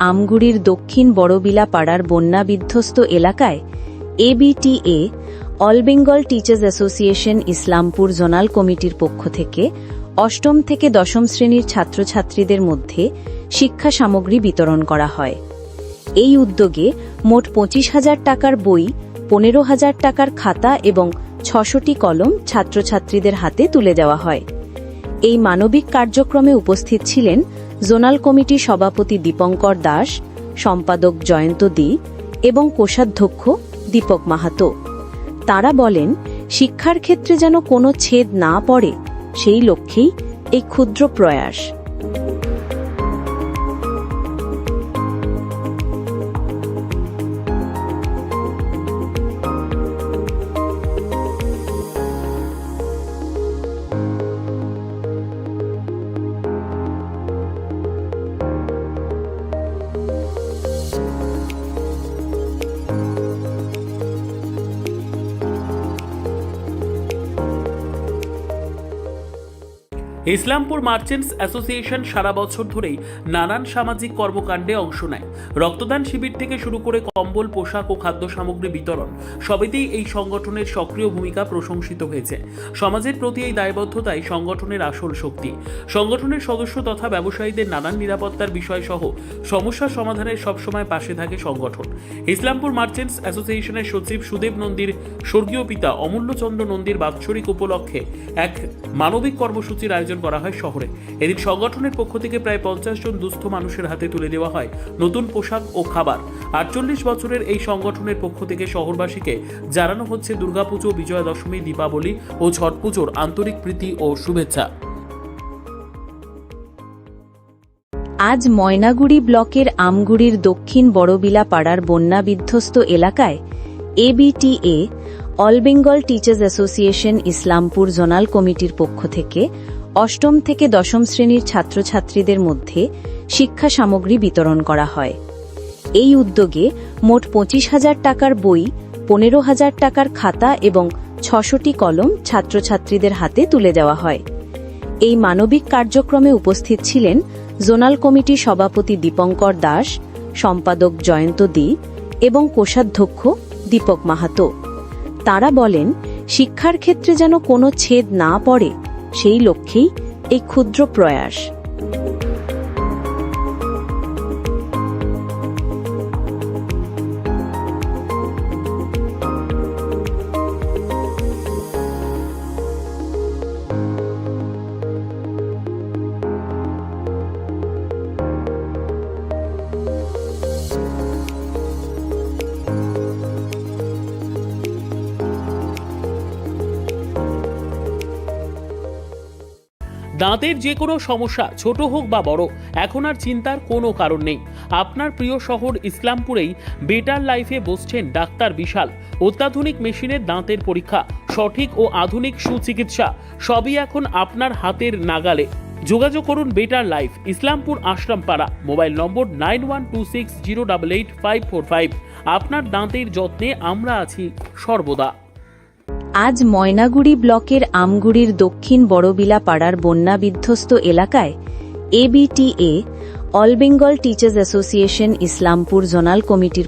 আমগুড়ির দক্ষিণ বড়বিলা পাড়ার বন্যা বিধ্বস্ত এলাকায় ABTA all Bengal teachers association Islampur zonal কমিটির পক্ষ থেকে অষ্টম থেকে দশম শ্রেণির ছাত্রছাত্রীদের মধ্যে শিক্ষা সামগ্রী বিতরণ করা হয়। এই উদ্যোগে মোট পঁচিশ হাজার টাকার বই, পনেরো হাজার টাকার খাতা এবং ছশোটি কলম ছাত্রছাত্রীদের হাতে তুলে দেওয়া হয়। এই মানবিক কার্যক্রমে উপস্থিত ছিলেন জোনাল কমিটি সভাপতি দীপঙ্কর দাস, সম্পাদক জয়ন্ত দি এবং কোষাধ্যক্ষ দীপক মাহাতো। তারা বলেন, শিক্ষার ক্ষেত্রে যেন কোনো ছেদ না পড়ে, সেই লক্ষ্যেই এই ক্ষুদ্র প্রয়াস। ইসলামপুর মার্চেন্টস অ্যাসোসিয়েশন সারা বছর ধরেই নানান সামাজিক কর্মকাণ্ডে অংশ নেয়। রক্তদান শিবির থেকে শুরু করে কম্বল, পোশাক ও খাদ্য সামগ্রী বিতরণ সবেতেই এই সংগঠনের সক্রিয় ভূমিকা প্রশংসিত হয়েছে। সমাজের প্রতি এই দায়বদ্ধতাই সংগঠনের আসল শক্তি। সংগঠনের সদস্য তথা ব্যবসায়ীদের নানান নিরাপত্তার বিষয় সহ সমস্যা সমাধানের সবসময় পাশে থাকে সংগঠন। ইসলামপুর মার্চেন্টস অ্যাসোসিয়েশনের সচিব সুদেব নন্দীর স্বর্গীয় পিতা অমূল্যচন্দ্র নন্দীর বাৎসরিক উপলক্ষে এক মানবিক কর্মসূচির আয়োজন করা হয় শহরে। এদিন সংগঠনের পক্ষ থেকে প্রায় পঞ্চাশ জন দুস্থ মানুষের হাতে তুলে দেওয়া হয় নতুন পোশাক ও খাবার। আটচল্লিশ বছরের এই সংগঠনের পক্ষ থেকে শহরবাসীকে জানানো হচ্ছে দুর্গাপুজো বিজয়া দশমী দীপাবলি ও ছট পুজোর আন্তরিক প্রীতি ও শুভেচ্ছা। আজ ময়নাগুড়ি ব্লকের আমগুড়ির দক্ষিণ বড়বিলা পাড়ার বন্যা বিধ্বস্ত এলাকায় ABTA all Bengal teachers association Islampur zonal কমিটির পক্ষ থেকে অষ্টম থেকে দশম শ্রেণির ছাত্রছাত্রীদের মধ্যে শিক্ষা সামগ্রী বিতরণ করা হয়। এই উদ্যোগে মোট পঁচিশ হাজার টাকার বই, পনেরো হাজার টাকার খাতা এবং ছশোটি কলম ছাত্রছাত্রীদের হাতে তুলে দেওয়া হয়। এই মানবিক কার্যক্রমে উপস্থিত ছিলেন জোনাল কমিটি সভাপতি দীপঙ্কর দাস, সম্পাদক জয়ন্ত দি এবং কোষাধ্যক্ষ দীপক মাহাতো। তারা বলেন, শিক্ষার ক্ষেত্রে যেন কোনো ছেদ না পড়ে সেই লক্ষ্যেই এই ক্ষুদ্র প্রয়াস। দাঁতের যে কোনো সমস্যা, ছোট হোক বা বড়, এখন আর চিন্তার কোনো কারণ নেই। আপনার প্রিয় শহর ইসলামপুরেই বেটার লাইফে বসছেন ডাক্তার বিশাল। অত্যাধুনিক মেশিনের দাঁতের পরীক্ষা, সঠিক ও আধুনিক সুচিকিৎসা, সবই এখন আপনার হাতের নাগালে। যোগাযোগ করুন better life, Islampur Ashrampara, mobile number nine one two six zero double eight five four five. আপনার দাঁতের যত্নে আমরা আছি সর্বদা। আজ ময়নাগুড়ি ব্লকের আমগুড়ির দক্ষিণ বড়বিলা পাড়ার বন্যা বিধ্বস্ত এলাকায় ABTA all Bengal teachers association Islampur zonal কমিটির